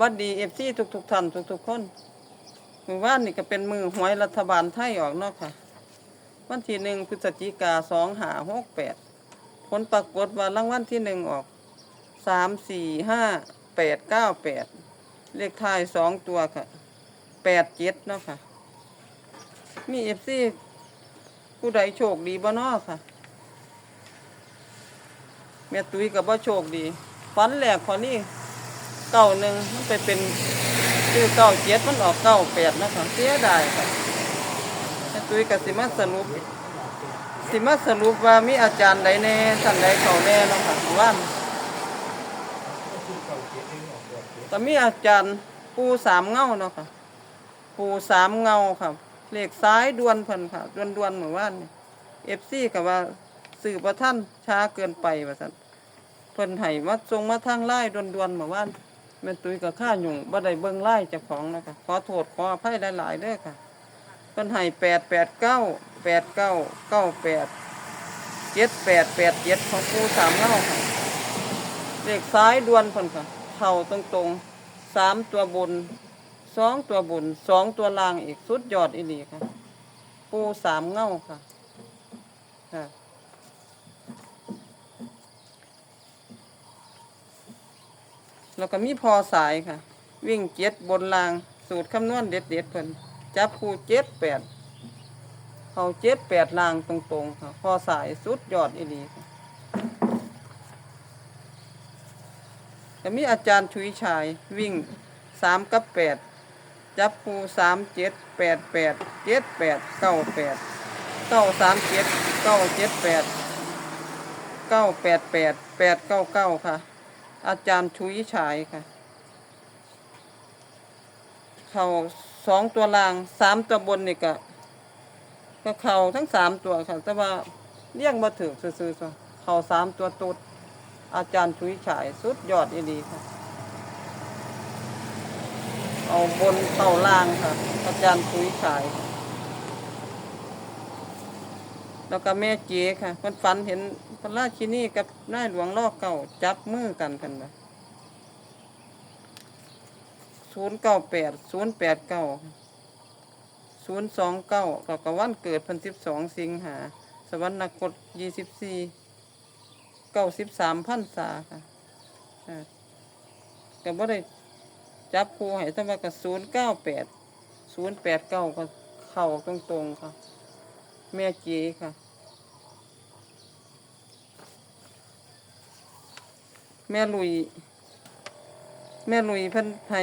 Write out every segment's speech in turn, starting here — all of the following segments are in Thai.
วัดดีเอฟซีทุกทุกๆท่านทุกทุกๆคนมือว่านนี่ก็เป็นมือหวยรัฐบาลไทยออกเนาะค่ะ วันที่หนึ่งพฤศจิกาสองหาหกแปดผลปรากฏว่ารางวัลที่หนึ่งออกสามสี่ห้าแปดเก้าแปดเลขท้ายสองตัวค่ะแปดเจ็ดเนาะค่ะ มีเอฟซีผู้ใดโชคดีบ่เนาะค่ะแม่ตุ้ยกับว่าโชคดีฟันแหลกพอนี่ เก้าหนึ่งมันไปเป็นชื่อเก้าเจ็ดมันออกเก้าแปดนะคะเสียดายค่ะแม่ตุ้ยกับสิมาสรุปสิมาสรุปว่ามีอาจารย์ใดแน่ท่านใดเขาแน่เนาะค่ะว่าก็มีอาจารย์ปูสามเงาเนาะค่ะ ปูสามเงาค่ะเลขซ้ายดวนเพิ่นค่ะดวนดวนเหมือนว่านเอฟซีกับว่าสื่อประท่านช้าเกินไปว่าสันเพิ่นให้มาทรงมาทางไล่ดวนดวนเหมือนว่าน แม่ตุ้ยกับข้าหยุ่งบ่ได้เบิ่งไล่เจ้าของนะคะขอโทษขออภัยหลายๆเด้อค่ะเพิ่นให้แปดแปดเก้าแปดเก้าเก้าแปดเจ็ดแปดแปดเจ็ดของปูสามเงาค่ะเลขซ้ายดวนเพิ่นค่ะเข่าตรงตรงๆสามตัวบนสองตัวบนสองตัวล่างอีกสุดยอดอีหลีค่ะ ปูสามเง่าค่ะค่ะ แล้วก็มีพอสายค่ะ วิ่งเจ็ดบนลางสูตรคำนวณเด็ดเด็ดเพิ่นจับคู่เจ็ดแปดเขาเจ็ดแปดลางตรงๆค่ะ พอสายสุดยอดอีหลีค่ะก็มีอาจารย์ชุยชายวิ่งสามกับแปดจับปูสามเจ็ดแปดแปดเจ็ดแปดเก้าแปดเก้าสามเจ็ดเก้าเจ็ดแปดเก้าแปดแปดแปดเก้าเก้าค่ะ อาจารย์ชุยฉายค่ะ เขาสองตัวล่างสามตัวบนนี่ก็ก็เขาทั้งสามตัวค่ะ แต่ว่าเลี้ยงมาถึงซื่อๆเขาสามตัวตุดอาจารย์ชุยฉายสุดยอดอีดีค่ะ เอาบนเต่าล่างค่ะ อาจารย์คุยขาย แล้วก็แม่เจ๊ค่ะเพิ่นฝันเห็น พระราชินีกับนายหลวงล่อเก่าจับมือกันกันนะศูนย์เก้าแปดศูนย์แปดเก้าศูนย์สองเก้ากับกวันเกิดพันสิบสองสิงหา สวรรคตยี่สิบสี่เก้าสิบสามพันษาค่ะก็บ่ได้จับคู่ให้ตั้งแต่กับศูนย์เก้าแปดศูนย์แปดเก้าก็เข้าตรงๆค่ะ แม่จีค่ะ แม่ลุย แม่ลุยเพิ่นให้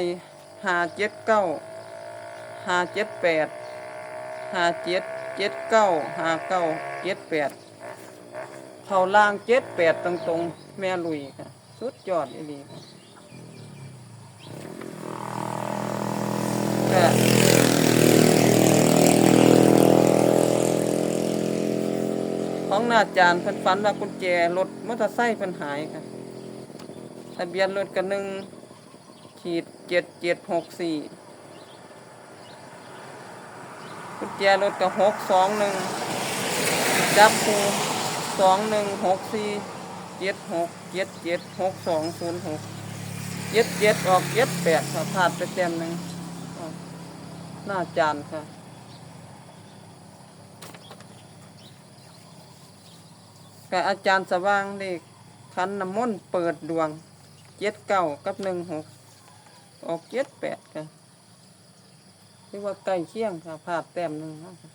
หาเจ็ดเก้าหาเจ็ดแปดหาเจ็ดเจ็ดเก้าหาเก้าเจ็ดแปดเข้าล่างเจ็ดแปดตรงๆแม่ลุยค่ะ สุดยอดอีหลีค่ะของหน้าจานเพิ่นฝันว่ากุญแจรถมอเตอร์ไซค์เพิ่นหายค่ะ ทะเบียนรถกันหนึ่งขีดเจ็ดเจ็ดหกสี่กุญแจรถกับหกสองหนึ่งจับคูสองหนึ่งหกสี่เจ็ดหกเจ็ดเจ็ดหกสองศูนย์หกเจ็ดเจ็ดออกเจ็ดแปดค่ะพลาดไปเต็มหนึ่งหน้าจานค่ะกับอาจารย์สว่างเลขขันน้ำมนต์เปิดดวง จ็ดเก้ากับหนึ่งหกออกเจ็ดแปดค่ะเรียกว่าใกล้เคียงค่ะพลาดแต้มหนึ่งเนาะค่ะ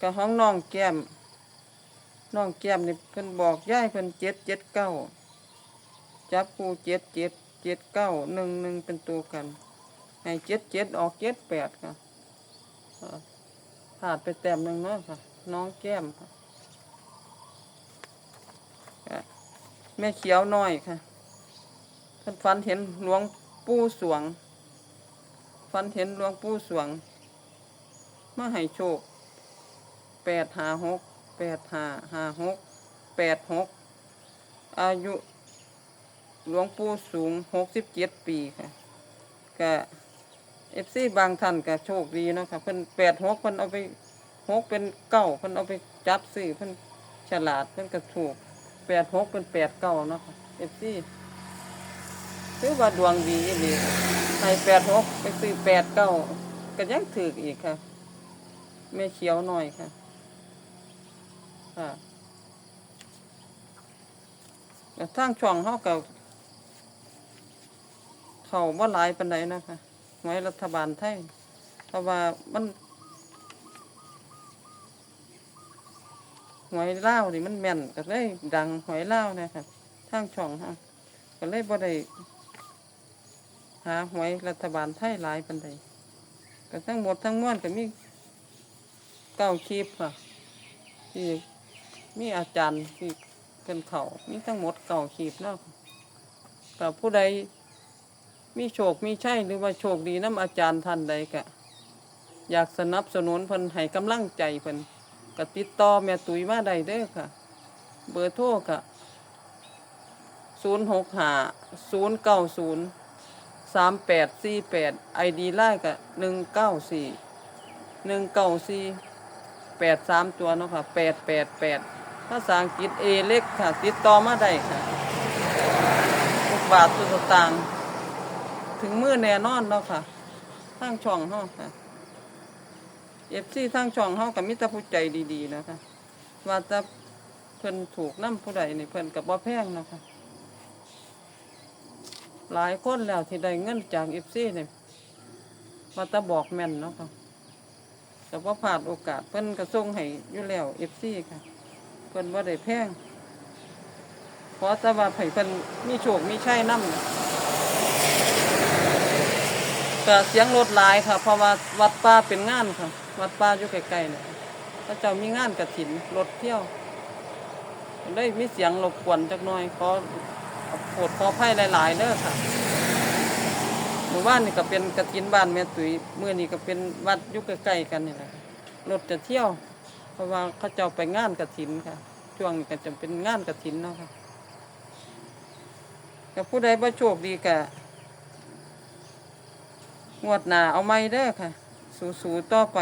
กับห้องน้องแก้มน้องแก้มนี่เพิ่นบอกย่ายเพิ่นเจ็ดเจ็ดเก้าจับปูเจ็ดเจ็ดเจ็ดเก้าหนึ่งหนึ่งเป็นตัวกันให้เจ็ดเจ็ดออกเจ็ดแปดค่ะอ่าพลาดไปแต้มหนึ่งเนาะค่ะ น้องแก้มค่ะ แม่เขียวน้อยค่ะเพิ่นฝันเห็นหลวงปู่สวงฝันเห็นหลวงปู่สวงมาให้โชคแปดหาหกแปดหาหาหกแปดหกอายุหลวงปู่สูงหกสิบเจ็ดปีค่ะก็เอฟซีบางท่านก็โชคดีเนาะค่ะเพิ่นแปดหกเพิ่นเอาไปหกเป็นเก้าเพิ่นเอาไปจับซื้อเพิ่นฉลาดเพิ่นก็ถูก แปดหกเป็นแปดเก้าเนาะเอฟซีถือว่าดวงดีอีหลีให้แปดหกไปซื้อแปดเก้าก็ยังถืออีกค่ะแม่เขียวหน่อยค่ะ ค่ะแต่ทางช่องเขากับเขาว่าหลายปันไดนะคะไว้รัฐบาลไทยเพราะว่ามัน หวยเล่านี่มันแม่นก็เลยดังหวยเล่านะคะทางช่องเขาก็เลยบ่ได้หาหวยรัฐบาลไทยหลายปันใดก็ทั้งหมดทั้งมวลก็มีเก้าคลิปค่ะที่มีอาจารย์ที่เป็นเขามีทั้งหมดเก่าขีบเนาะกับผู้ใดมีโชคมีใช่หรือว่าโชคดีน้ำอาจารย์ท่านใดกะ อยากสนับสนุนเพิ่นให้กำลังใจเพิ่น ก็ติดต่อแม่ตุ้ยมาได้เด้อค่ะ เบอร์โทรกะศูนย์หกห้าศูนย์เก้าศูนย์สามแปดสี่แปดไอดีไล่กะหนึ่งเก้าสี่หนึ่งเก้าสี่แปดสามตัวเนาะค่ะแปดแปดแปดภาษาอังกฤษเอเล็กค่ะ ติดต่อมาได้ค่ะทุกบาททุกสตางค์ถึงมือแน่นอนเนาะค่ะทางช่องเฮาค่ะ เอฟซีทางช่องเฮากับมิตรผู้ใจดีๆนะค่ะว่าจะเพิ่นถูกน้ำผู้ใดนี่เพิ่นกับบ่แพงนะค่ะหลายคนแล้วที่ได้เงินจากเอฟซีเนี่ยว่าจะบอกแม่นเนาะค่ะแต่ว่าผ่านโอกาสเพิ่นกระส่งให้อยู่แล้วเอฟซีค่ะ เพิ่นว่าได้แพงเพราะแต่ว่าไผเพิ่นมีโชคมีชัยนำก็เสียงรถหลายค่ะ เพราะว่าวัดป่าเป็นงานค่ะ วัดป่าอยู่ใกล้ๆเนี่ยพระเจ้ามีงานกระถินรถเที่ยว ได้มีเสียงรบกวนจักหน่อยขอโปรดขออภัยหลายๆเด้อค่ะหมู่บ้านนี่ก็เป็นกระถินบ้านแม่ตุ๋ยเมื่อนี้ก็เป็นวัดอยุคใกล้ๆกันนี่แหละรถจะเที่ยว เพราะว่าเขาเจ้าไปงานกระถินค่ะ ช่วงนี้ก็จะเป็นงานกระถินเนาะค่ะกับผู้ใดบ่โชคดีก็งวดหนาเอาไม่เด้อค่ะ สู้ๆต่อไป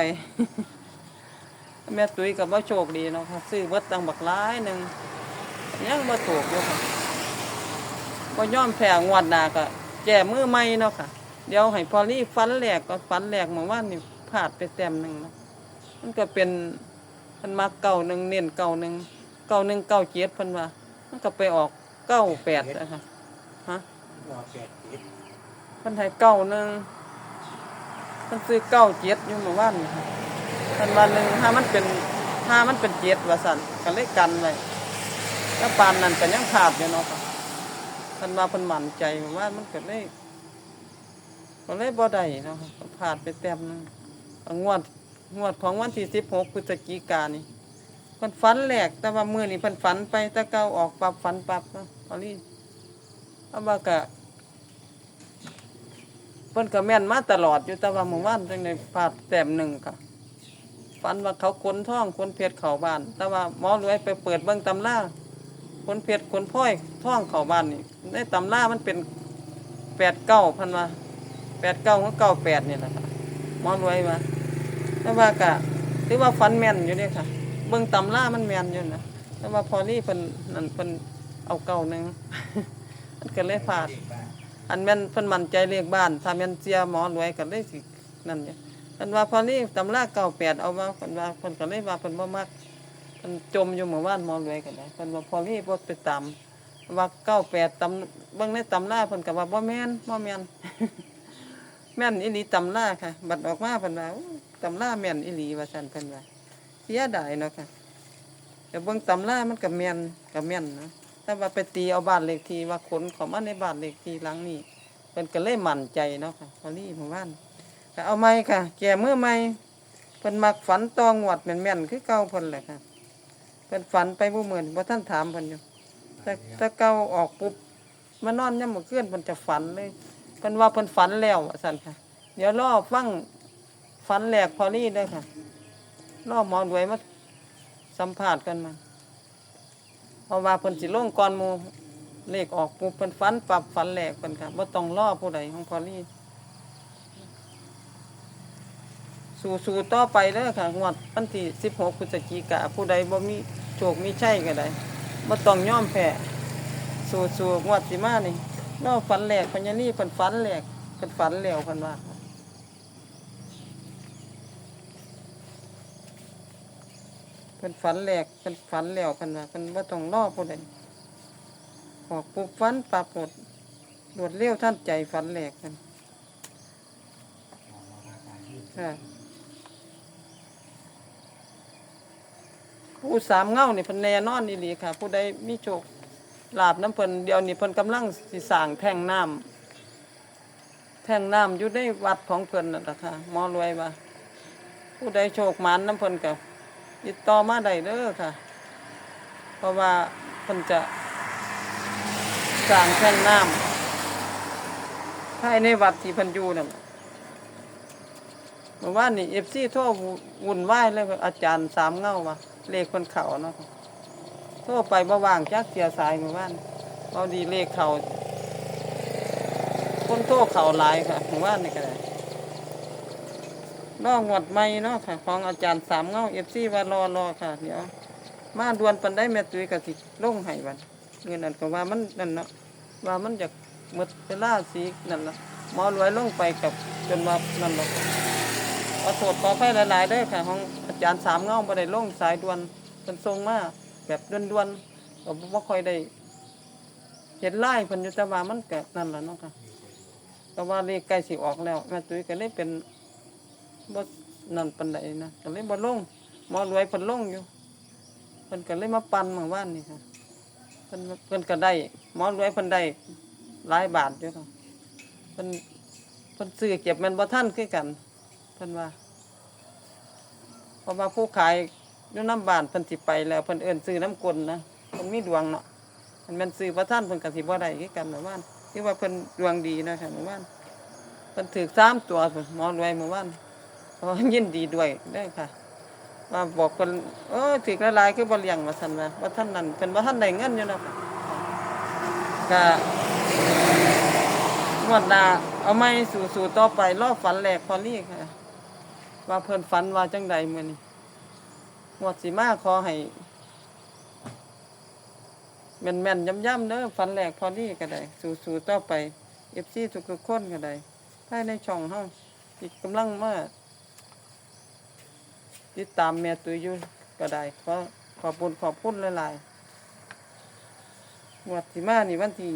แม่ตุ๋ยกับบ่โชคดีเนาะค่ะซื้อเบิดตังบักหลายหนึ่งยังบ่ถูกอยู่ค่ะก็ย่อมแพ้งวดหน้าก็แก้มือใหม่เนาะค่ะ เดี๋ยวให้พอลี่ฟันแหลกก็ฟันแหลกเมื่อวานนี่พลาดไปแต้มหนึ่งเนาะมันก็เป็นมันมาเก่าหนึ่งเน้นเก่าหนึ่งเก่าหนึ่งเก่าเจ็ดเพิ่นว่ามันก็ไปออกเก้าแปดนะคะฮะหัวแปดเจ็ดเพิ่นให้เก้าหนึ่ง เพิ่นซื้อเก้าเจ็ดอยู่เมื่อวานนี่ค่ะเพิ่นว่าหนึ่งถ้ามันเป็นถ้ามันเป็นเจ็ดว่าสันก็เลยกันไว้แล้วปานนั้นก็ยังขาดอยู่เนาะค่ะท่านว่าเพิ่นมั่นใจว่ามันก็เลยก็เลยบ่ได้เนาะก็พลาดไปแต้มนึงงวดงวดของวันที่16พฤศจิกานี่เพิ่นฝันแหลกแต่ว่ามื้อนี้เพิ่นฝันไปแต่เก่าออกปรับฝันปรับเนาะพอลี่เอาว่าก็ เพิ่นก็แม่นมาตลอดอยู่แต่ว่าเมื่อวานจังได๋พลาดแต้มหนึ่งค่ะฝันว่าเขาขนท่องขนเพชรเข้าบ้าน แต่ว่าหมอรวยไปเปิดเบิ่งตำราคนเพชรคนพลอยท่องเขาบ้านนี่ในตำรามันเป็นแปดเก้าพันว่าแปดเก้ากับเก้าแปดนี่แหละค่ะหมอรวยมาแต่ว่ากะถือว่าฟันแม่นอยู่เนี่ยค่ะ เบิ่งตำรามันแม่นอยู่นะแต่ว่าพอนี่เพิ่นนั่นเพิ่นเอาเก้าหนึ่งมันก็เลยพลาด อันแม่นเพิ่นมั่นใจเลขบ้านถ้าแม่นเจียหมอรวยก็เลยสินั่นเนี่ยเพิ่นว่าพอนี่ตำราเก้าแปดเอามาเพิ่นว่าเพิ่นก็เลยว่าเพิ่นบ่มักมันจมอยู่เมื่อวานหมอรวยกันได้เพิ่นว่าพอพี่บ่ไปตามว่าเก้าแปดตำเบิ่งในตำราเพิ่นก็ว่าบ่แม่นบ่แม่นแม่นอีหลีตำราค่ะ บัดออกมาเพิ่นว่าตำราแม่นอีหลีว่าซั่นเพิ่นว่าเสียดายเนาะค่ะแต่เบิ่งตำรามันก็แม่นก็แม่นเนาะ แต่ว่าไปตีเอาบ้านเลขที่ว่าขนเข้ามาในบ้านเลขที่หลังนี้เพิ่นก็เลยมั่นใจเนาะค่ะพอลี่เมื่อวานก็เอาใหม่ค่ะ แก่มือใหม่เพิ่นมักฝันตองหวัดแม่นๆคือเก่าเพิ่นแหละค่ะเพิ่นฝันไปบ่เหมือนบ่าท่านถามเพิ่นอยู่แต่แต่เก่าออกปุ๊บมานอนยามมื้อคืนเพิ่นจะฝันเลยเพิ่นว่าเพิ่นฝันแล้วว่าซั่นค่ะ เดี๋ยวรอฟังฝันแหลกพอลี่เด้อค่ะรอหมอรวยมาสัมภาษณ์กันมา ราะว่าเพิ่นสิลงก่อนหมู่เลขออกปุ๊บเพิ่นฝันปรับฝันแหลกเพิ่นค่ะบ่ต้องรอผู้ใดของพอลี่สู้ๆต่อไปเด้อค่ะงวดวันที่16พฤศจิกาผู้ใดบ่มีโชคมีชัยก็ได้บ่ต้องยอมแพ้สู้ๆงวดสิมานี่เนาะฝันแหลกพญานี่เพิ่นฝันแหลกเพิ่นฝันแล้วเพิ่นว่า เพิ่นฝันแหลกเพิ่นฝันแล้วเพิ่นว่าเพิ่นบ่าต้องรอผู้ใดออกปุ๊บฝันปรับหมดรวดเร็วทันใจฝันแหลกเพิ่นค่ะผู้สามเงานี่เพิ่นแน่นอนอีหลีค่ะ ผู้ใดมีโชคลาบน้ำเพิ่นเดี๋ยวนี้เพิ่นกำลังสิสร้างแท่งน้ำแท่งน้ำอยู่ในวัดของเพิ่นนั่นล่ะค่ะมอรวยว่าผู้ใดโชคหมานน้ำเพิ่นก็ ติดต่อมาได้เด้อค่ะ เพราะว่าเพิ่นจะสร้างแท่งน้ำภายในวัดที่พิ่นยูนั่นเมื่อวานนี่ FC โทรวุ่นวายเลยอาจารย์สามเงาว่าเลขคนเข่าเนาะค่ะโทรไปบ่ว่างจักเสียสายเมื่อวานเอาดีเลขเขาคนโทรเข่าหลายค่ะเมื่อวานนี่ก็ได้ นอกหวดไม่เนาะค่ะ ของอาจารย์สามเงาเอฟซีว่ารอรอค่ะ เดี๋ยว มาดวนปันได้แม่ตุ้ยกะสิลงให้วันเงินนั่นก็ว่ามันนั่นเนาะว่ามันจะหมดเวลาสีนั่นละหมอรวยลงไปกับจนว่านั่นหรอกขอโทษขอไฟหลายๆเด้ค่ะ ของอาจารย์สามเงาบ่ได้ลงสายด่วนเป็นทรงมาแบบด่วนๆก็บ่ค่อยได้เห็นไล่เพิ่นอยู่แต่ว่ามันก็นั่นล่ะเนาะค่ะแต่ว่าเลขใกล้สิออกแล้วแม่ตุ้ยก็เลยเป็น บ่นั่นปานใดนะก็เลยบ่ลงหมอรวยเพิ่นลงอยู่เพิ่นก็เลยมาปั่นเมื่อวานนี่ค่ะเพิ่นเพิ่นก็ได้หมอรวยเพิ่นได้หลายบาทอยู่ค่ะเพิ่นเพิ่นซื้อเก็บมันบ่ทันคือกันเพิ่นว่าเพราะว่าผู้ขายอยู่น้ำบ้านเพิ่นสิไปแล้วเพิ่นเอิ้นซื้อน้ำกลนะเพิ่นมีดวงเนาะเพิ่นแม่นซื้อบ่ทันเพิ่นก็สิบ่ได้คือกันเมื่อวานคือว่าเพิ่นดวงดีนะคะเมื่อวานเพิ่นถือ3ตัวพุ่นหมอรวยเมื่อวาน ขอยินดีด้วยได้ค่ะว่าบอกคนเออถือละลายคือบเลียงมาสันว่าว่าท่านนั้นเป็นว่าท่านใดเงินอยู่นะค่ะก็งวดหน้าเอาไม่สู่สู่ต่อไปรอบฝันแหลกพอลี่ค่ะ ว่าเพิ่นฝันว่าจังใดมือนี้งวดสิมาขอให้แม่นแม่นๆย่ำๆเด้อฝันแหลกพอลี่ก็ได้ สู่สู่ต่อไป FC ทุกๆคนก็ได้ภายในช่องเฮาที่กำลังมาก ติดตามแม่ตุยอยู่ก็ได้ขอขอบคุณขอบคุณหลายๆงวดที่มานี่วันที่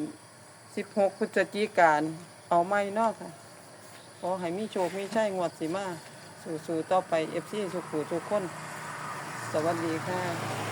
สิบหกพฤศจิกายนเอาไม่นอกค่ะขอให้มีโชคมีชัยงวดสิมา สู่ๆต่อไปเอฟซีสุขุทุกคน สวัสดีค่ะ